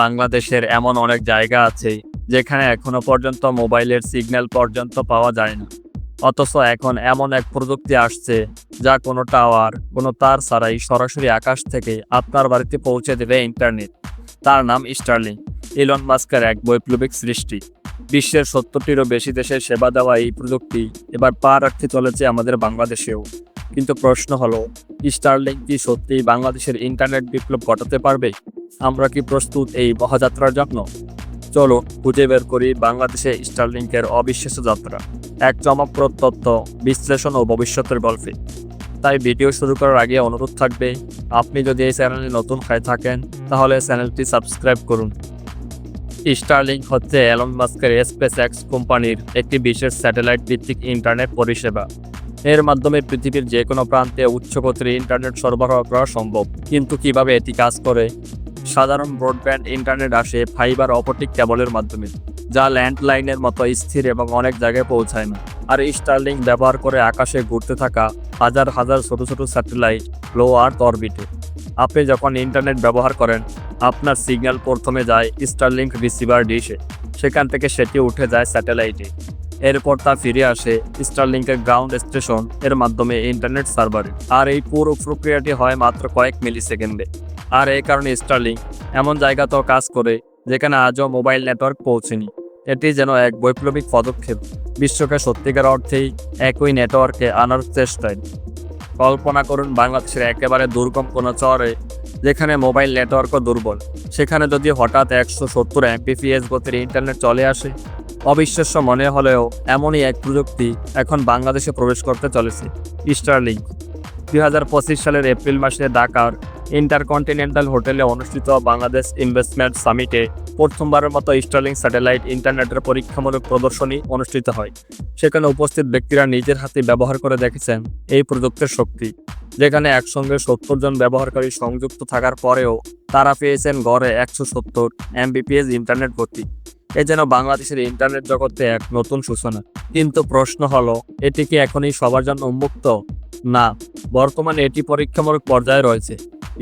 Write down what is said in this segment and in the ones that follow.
বাংলাদেশের এমন অনেক জায়গা আছে যেখানে এখনও পর্যন্ত মোবাইলের সিগন্যাল পর্যন্ত পাওয়া যায় না। অথচ এখন এমন এক প্রযুক্তি আসছে যা কোনো টাওয়ার, কোনো তার ছাড়াই সরাসরি আকাশ থেকে আপনার বাড়িতে পৌঁছে দেবে ইন্টারনেট। তার নাম স্টারলিং, ইলন মাস্কের এক বৈপ্লবিক সৃষ্টি। বিশ্বের সত্তরটিরও বেশি দেশের সেবা দেওয়া এই প্রযুক্তি এবার পা রাখতে চলেছে আমাদের বাংলাদেশেও। কিন্তু প্রশ্ন হলো স্টারলিং কি সত্যিই বাংলাদেশের ইন্টারনেট বিপ্লব ঘটাতে পারবে? আমরা কি প্রস্তুত এই মহাযাত্রার জন্য? চলো খুঁজে বের করি বাংলাদেশে স্টারলিংকের অবিশ্বাস্য যাত্রা। এক চমকপ্রদ তথ্য, বিশ্লেষণ ও ভবিষ্যতের গল্পে। তাই ভিডিও শুরু করার আগে অনুরোধ থাকবে, আপনি যদি এই চ্যানেলে নতুন হয়ে থাকেন, তাহলে চ্যানেলটি সাবস্ক্রাইব করুন। স্টারলিংক হচ্ছে এলন মাস্কের স্পেস এক্স কোম্পানির একটি বিশেষ স্যাটেলাইট ভিত্তিক ইন্টারনেট পরিষেবা। এর মাধ্যমে পৃথিবীর যে কোনো প্রান্তে উচ্চগতির ইন্টারনেট সরবরাহ করা সম্ভব। কিন্তু কীভাবে এটি কাজ করে? সাধারণ ব্রডব্যান্ড ইন্টারনেট আসে ফাইবার অপটিক কেবলের মাধ্যমে, যা ল্যান্ডলাইনের মতো স্থির এবং অনেক জায়গায় পৌঁছায় না। আর স্টারলিংক ব্যবহার করে আকাশে ঘুরতে থাকা হাজার হাজার ছোট ছোট স্যাটেলাইট লো আর্থ অরবিটে। আপনি যখন ইন্টারনেট ব্যবহার করেন, আপনার সিগন্যাল প্রথমে যায় স্টারলিংক রিসিভার ডিশে সেখান থেকে সেটি উঠে যায় স্যাটেলাইটে। এরপর তা ফিরে আসে স্টারলিংকের গ্রাউন্ড স্টেশনের মাধ্যমে ইন্টারনেট সার্ভারে আর এই পুরো প্রক্রিয়াটি হয় মাত্র কয়েক মিলি সেকেন্ডে আর এই কারণে স্টারলিংক এমন জায়গাতেও কাজ করে যেখানে আজও মোবাইল নেটওয়ার্ক পৌঁছেনি। এটি যেন এক বৈপ্লবিক পদক্ষেপ। বিশ্বকে সত্যিকার অর্থেই একই নেটওয়ার্কে আনার চেষ্টায়। কল্পনা করুন বাংলাদেশের একেবারে দুর্গম কোনো চরে যেখানে মোবাইল নেটওয়ার্কও দুর্বল। সেখানে যদি হঠাৎ একশো সত্তর এমপিপিএস গতির ইন্টারনেট চলে আসে অবিশ্বাস্য মনে হলেও এমনই এক প্রযুক্তি এখন বাংলাদেশে প্রবেশ করতে চলেছে স্টারলিংক দুই হাজার পঁচিশ সালের এপ্রিল মাসে ঢাকার ইন্টারকন্টিনেন্টাল হোটেলে অনুষ্ঠিত বাংলাদেশ ইনভেস্টমেন্ট সামিটে প্রথমবারের মতো স্টারলিং স্যাটেলাইট ইন্টারনেটের পরীক্ষামূলক প্রদর্শনী অনুষ্ঠিত হয়। সেখানে উপস্থিত ব্যক্তিরা নিজের হাতে ব্যবহার করে দেখেছেন এই প্রযুক্তির শক্তি, যেখানে একসঙ্গে সত্তর জন ব্যবহারকারী সংযুক্ত থাকার পরেও তারা পেয়েছেন গড়ে একশো সত্তর এমবিপিএস ইন্টারনেট গতি এ যেন বাংলাদেশের ইন্টারনেট জগতে এক নতুন সূচনা। কিন্তু প্রশ্ন হলো, এটি কি এখনই সবার জন্য উন্মুক্ত? না, বর্তমানে এটি পরীক্ষামূলক পর্যায়ে রয়েছে।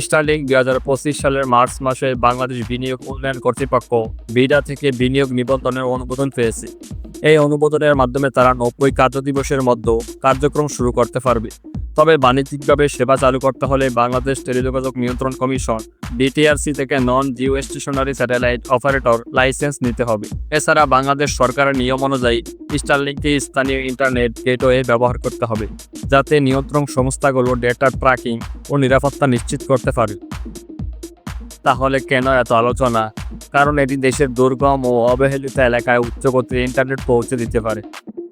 স্টারলিংক দুই হাজার পঁচিশ সালের মার্চ মাসে বাংলাদেশ বিনিয়োগ উন্নয়ন কর্তৃপক্ষ বিডা থেকে বিনিয়োগ নিবন্ধনের অনুমোদন পেয়েছে। এই অনুমোদনের মাধ্যমে তারা নব্বই কার্য দিবসের মধ্যে কার্যক্রম শুরু করতে পারবে। তবে বাণিজ্যিকভাবে সেবা চালু করতে হলে বাংলাদেশ টেলিযোগাযোগ নিয়ন্ত্রণ কমিশন ডিটিআরসি থেকে non geostationary satellite operator licence নিতে হবে। এছাড়া বাংলাদেশ সরকারের নিয়ম অনুযায়ী স্টারলিংকে স্থানীয় ইন্টারনেট গেটওয়ে ব্যবহার করতে হবে, যাতে নিয়ন্ত্রণ সংস্থাগুলো ডেটা ট্র্যাকিং ও নিরাপত্তা নিশ্চিত করতে পারে। তাহলে কেন এত আলোচনা? কারণ এটি দেশের দুর্গম ও অবহেলিত এলাকায় উচ্চগতির ইন্টারনেট পৌঁছে দিতে পারে।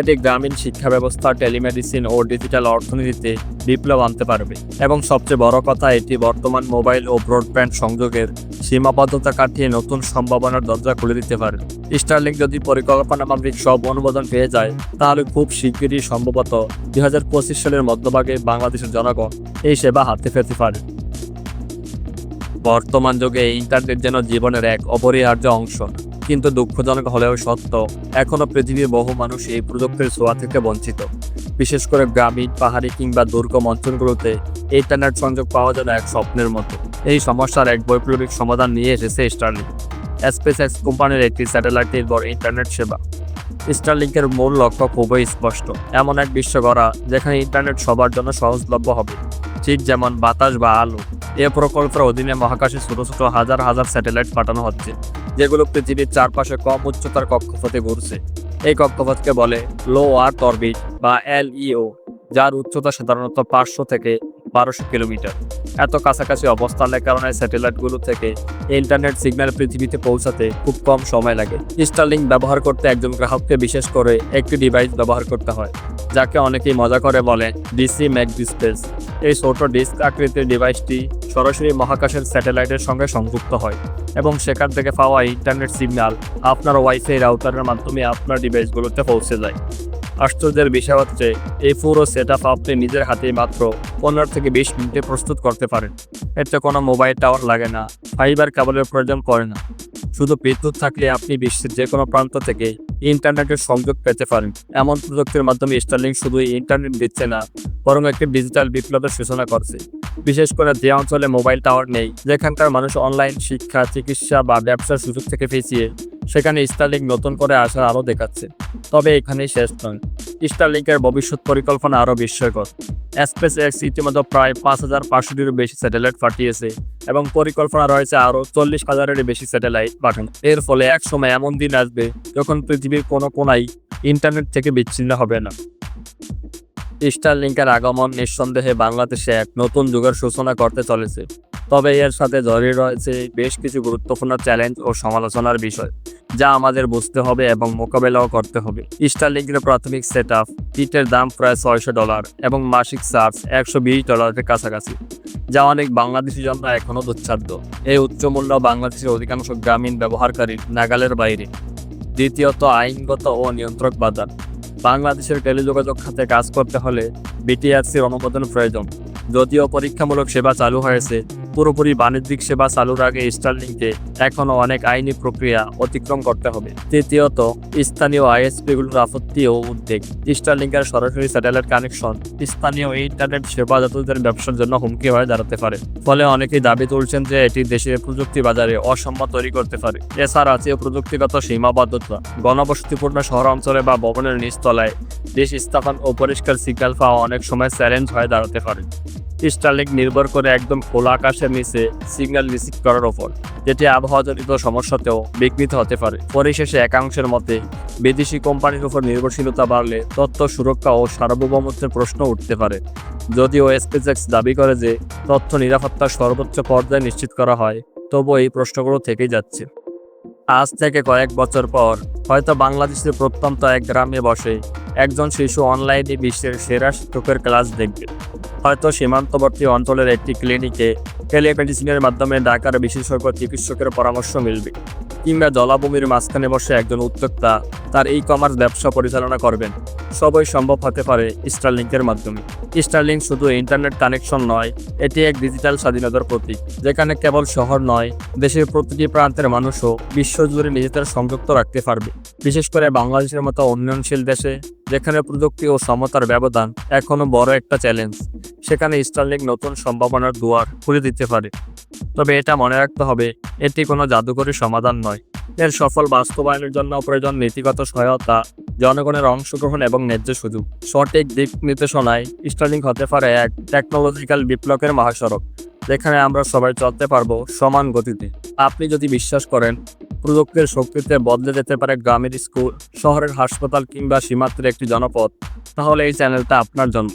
এটি গ্রামীণ শিক্ষা ব্যবস্থা টেলিমেডিসিন ও ডিজিটাল অর্থনীতিতে বিপ্লব আনতে পারবে। এবং সবচেয়ে বড় কথা, এটি বর্তমান মোবাইল ও ব্রডব্যান্ড সংযোগের সীমাবদ্ধতা কাটিয়ে নতুন সম্ভাবনার দরজা খুলে দিতে পারে। স্টারলিং যদি পরিকল্পনা মাফিক সব অনুমোদন পেয়ে যায়, তাহলে খুব শিগগিরই সম্ভবত দুই হাজার পঁচিশ সালের মধ্যভাগে বাংলাদেশের জনগণ এই সেবা হাতে পেতে পারে। বর্তমান যুগে ইন্টারনেট যেন জীবনের এক অপরিহার্য অংশ। কিন্তু দুঃখজনক হলেও সত্য এখনও পৃথিবীর বহু মানুষ এই প্রযুক্তির ছোঁয়া থেকে বঞ্চিত। বিশেষ করে গ্রামীণ, পাহাড়ি কিংবা দুর্গম অঞ্চলগুলোতে ইন্টারনেট সংযোগ পাওয়া যেন এক স্বপ্নের মতো। এই সমস্যার এক বৈপ্লবিক সমাধান নিয়ে এসেছে স্টারলিং স্পেস এক্স কোম্পানির একটি স্যাটেলাইট নির্ভর ইন্টারনেট সেবা। স্টারলিংকের মূল লক্ষ্য খুবই স্পষ্ট, এমন এক বিশ্ব গড়া যেখানে ইন্টারনেট সবার জন্য সহজলভ্য হবে। ঠিক যেমন বাতাস বা আলো, এ প্রকল্পের অধীনে মহাকাশে ছোট ছোট হাজার হাজার স্যাটেলাইট পাঠানো হচ্ছে। যেগুলো পৃথিবীর চারপাশে কম উচ্চতার কক্ষপথে ঘুরছে। এই কক্ষপথকে বলে লো আর্থ অরবিট বা এলইও, যার উচ্চতা সাধারণত পাঁচশো থেকে বারোশো কিলোমিটার। এত কাছাকাছি অবস্থানের কারণে স্যাটেলাইটগুলো থেকে ইন্টারনেট সিগন্যাল পৃথিবীতে পৌঁছাতে খুব কম সময় লাগে। স্টারলিংক ব্যবহার করতে একজন গ্রাহককে বিশেষ করে একটি ডিভাইস ব্যবহার করতে হয়, যাকে অনেকেই মজা করে বলে ডিসি ম্যাক ডিসপ্লেস। এই ছোট ডিস্ক আকৃতির ডিভাইসটি সরাসরি মহাকাশের স্যাটেলাইটের সঙ্গে সংযুক্ত হয় এবং সেখান থেকে পাওয়া ইন্টারনেট সিগন্যাল আপনার ওয়াইফাই রাউটারের মাধ্যমে আপনার ডিভাইসগুলোতে পৌঁছে যায়। আশ্চর্যের বিষয় হচ্ছে, এই পুরো সেট আপনি নিজের হাতে মাত্র পনেরো থেকে বিশ মিনিটে প্রস্তুত করতে পারেন। এতে কোনো মোবাইল টাওয়ার লাগে না ফাইবার কেবলের প্রয়োজন পড়ে না। শুধু বিদ্যুৎ থাকলে আপনি বিশ্বের যে কোনো প্রান্ত থেকে ইন্টারনেটের সংযোগ পেতে পারেন। এমন প্রযুক্তির মাধ্যমে স্টারলিং শুধু ইন্টারনেট দিচ্ছে না, বরং একটি ডিজিটাল বিপ্লবের সূচনা করছে। বিশেষ করে যে অঞ্চলে মোবাইল টাওয়ার নেই, যেখানকার মানুষ অনলাইন শিক্ষা, চিকিৎসা বা ব্যবসার সুযোগ থেকে পিছিয়ে সেখানে স্টারলিংক নতুন করে আসার আরও দেখাচ্ছে। তবে এখানেই শেষ নয়। স্টারলিংকের ভবিষ্যৎ পরিকল্পনা আরও বিস্ময়কর। স্পেস এক্স ইতিমধ্যে প্রায় পাঁচ হাজার পাঁচশোটিরও বেশি স্যাটেলাইট পাঠিয়েছে এবং পরিকল্পনা রয়েছে আরও চল্লিশ হাজারেরও বেশি স্যাটেলাইট পাঠানো। এর ফলে এক সময় এমন দিন আসবে যখন পৃথিবীর কোনো কোনাই ইন্টারনেট থেকে বিচ্ছিন্ন হবে না। স্টারলিংকের আগমন নিঃসন্দেহে বাংলাদেশে এক নতুন যুগের সূচনা করতে চলেছে। তবে এর সাথে জড়িয়ে রয়েছে বেশ কিছু গুরুত্বপূর্ণ চ্যালেঞ্জ ও সমালোচনার বিষয়, যা আমাদের বুঝতে হবে এবং মোকাবেলাও করতে হবে। স্টারলিংকের প্রাথমিক সেট আপ কিটের দাম প্রায় ছয়শো ডলার এবং মাসিক চার্জ একশো বিশ ডলারের কাছাকাছি, যা অনেক বাংলাদেশি জন্য এখনও দুচ্ছাদ্য এই উচ্চ মূল্য বাংলাদেশের অধিকাংশ গ্রামীণ ব্যবহারকারীর নাগালের বাইরে। দ্বিতীয়ত আইনগত ও নিয়ন্ত্রক বাধা বাংলাদেশের টেলিযোগাযোগ খাতে কাজ করতে হলে বিটিআরসির অনুমোদন প্রয়োজন যদিও পরীক্ষামূলক সেবা চালু হয়েছে। পুরোপুরি বাণিজ্যিক সেবা চালুর আগে স্টারলিংকে এখনও অনেক আইনি প্রক্রিয়া অতিক্রম করতে হবে। তৃতীয়ত, স্থানীয় আইএসপিগুলোর আপত্তি ও উদ্বেগ। স্টারলিংকের সরাসরি স্যাটেলাইট কানেকশন স্থানীয় ইন্টারনেট সেবাদাতাদের ব্যবসার জন্য হুমকি হয়ে দাঁড়াতে পারে। ফলে অনেকেই দাবি তুলছেন যে এটি দেশের প্রযুক্তি বাজারে অসম্মত তৈরি করতে পারে। এছাড়া আছে প্রযুক্তিগত সীমাবদ্ধতা, গণবসতিপূর্ণ শহর অঞ্চলে বা ভবনের নিচতলায় দেশ স্থাপন ও পরিষ্কার সিগন্যাল পাওয়া অনেক সময় চ্যালেঞ্জ হয়ে দাঁড়াতে পারে। স্টারলিংক নির্ভর করে একদম খোলা আকাশের নিচে সিগন্যাল রিসিভ করার ওপর যেটি আবহাওয়াজনিত সমস্যাতেও বিঘ্নিত হতে পারে। পরিশেষে একাংশের মতে, বিদেশি কোম্পানির উপর নির্ভরশীলতা বাড়লে তথ্য সুরক্ষা ও সার্বভৌমত্বের প্রশ্ন উঠতে পারে। যদিও স্পেসএক্স দাবি করে যে, তথ্য নিরাপত্তা সর্বোচ্চ পর্যায়ে নিশ্চিত করা হয়, তবুও এই প্রশ্নগুলো থেকেই যাচ্ছে। আজ থেকে কয়েক বছর পর, হয়তো বাংলাদেশের প্রত্যন্ত এক গ্রামে বসে একজন শিশু অনলাইনে বিশ্বের সেরা শিক্ষকের ক্লাস দেখবে। হয়তো সীমান্তবর্তী অঞ্চলের একটি ক্লিনিকে টেলিমেডিসিনের মাধ্যমে ঢাকার বিশেষজ্ঞ চিকিৎসকের পরামর্শ মিলবে, কিংবা জলাভূমির মাঝখানে বসে একজন উদ্যোক্তা তার ই কমার্স ব্যবসা পরিচালনা করবেন। সবই সম্ভব হতে পারে স্টারলিংকের মাধ্যমে। স্টারলিংক শুধু ইন্টারনেট কানেকশন নয়, এটি এক ডিজিটাল স্বাধীনতার প্রতীক, যেখানে কেবল শহর নয়, দেশের প্রতিটি প্রান্তের মানুষও বিশ্বজুড়ে নিজেদের সংযুক্ত রাখতে পারবে। বিশেষ করে বাংলাদেশের মতো উন্নয়নশীল দেশে, যেখানে প্রযুক্তি ও সমতার ব্যবধান এখনও বড় একটা চ্যালেঞ্জ সেখানে স্টারলিংক নতুন সম্ভাবনার দুয়ার খুলে দিতে পারে। তবে এটা মনে রাখতে হবে, এটি কোনো জাদুকরী সমাধান নয়। এর সফল বাস্তবায়নের জন্য প্রয়োজন নীতিগত সহায়তা, জনগণের অংশগ্রহণ এবং ন্যায্য সুযোগ। সঠিক দিক নির্দেশনায় স্টার্লিং হতে পারে এক টেকনোলজিক্যাল বিপ্লবের মহাসড়ক, যেখানে আমরা সবাই চলতে পারব সমান গতিতে। আপনি যদি বিশ্বাস করেন, প্রযুক্তির শক্তিতে বদলে যেতে পারে গ্রামের স্কুল, শহরের হাসপাতাল কিংবা সীমান্তের একটি জনপদ, তাহলে এই চ্যানেলটা আপনার জন্য